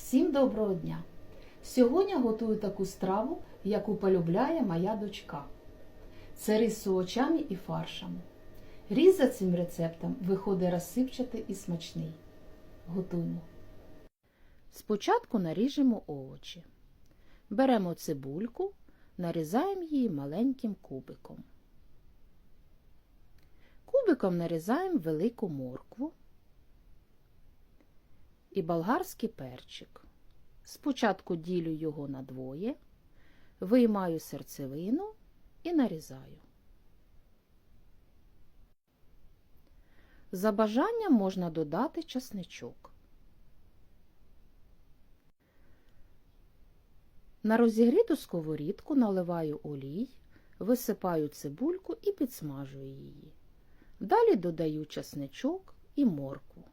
Всім доброго дня! Сьогодні готую таку страву, яку полюбляє моя дочка. Це рис з овочами і фаршем. Різ за цим рецептом виходить розсипчатий і смачний. Готуємо. Спочатку наріжемо овочі. Беремо цибульку, нарізаємо її маленьким кубиком. Кубиком нарізаємо велику моркву і болгарський перчик. Спочатку ділю його на двоє, виймаю серцевину і нарізаю. За бажанням можна додати часничок. На розігріту сковорідку наливаю олій, висипаю цибульку і підсмажую її. Далі додаю часничок і моркву.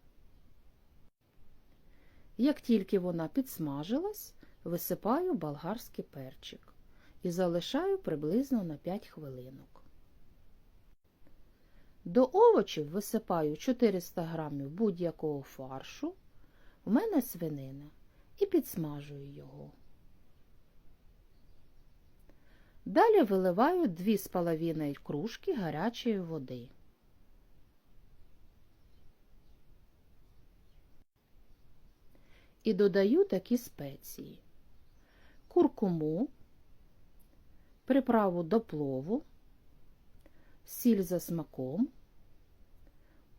Як тільки вона підсмажилась, висипаю болгарський перчик і залишаю приблизно на 5 хвилинок. До овочів висипаю 400 г будь-якого фаршу, у мене свинина, і підсмажую його. Далі виливаю 2,5 кружки гарячої води. І додаю такі спеції: куркуму, приправу до плову, сіль за смаком,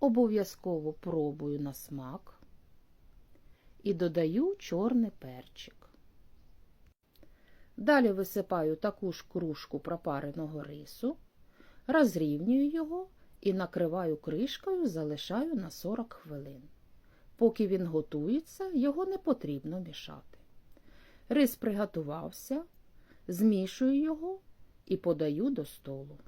обов'язково пробую на смак і додаю чорний перчик. Далі висипаю таку ж кружку пропареного рису, розрівнюю його і накриваю кришкою, залишаю на 40 хвилин. Поки він готується, його не потрібно мішати. Рис приготувався, змішую його і подаю до столу.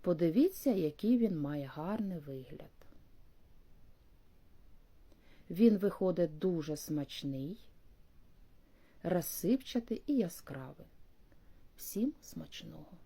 Подивіться, який він має гарний вигляд. Він виходить дуже смачний, розсипчатий і яскравий. Всім смачного!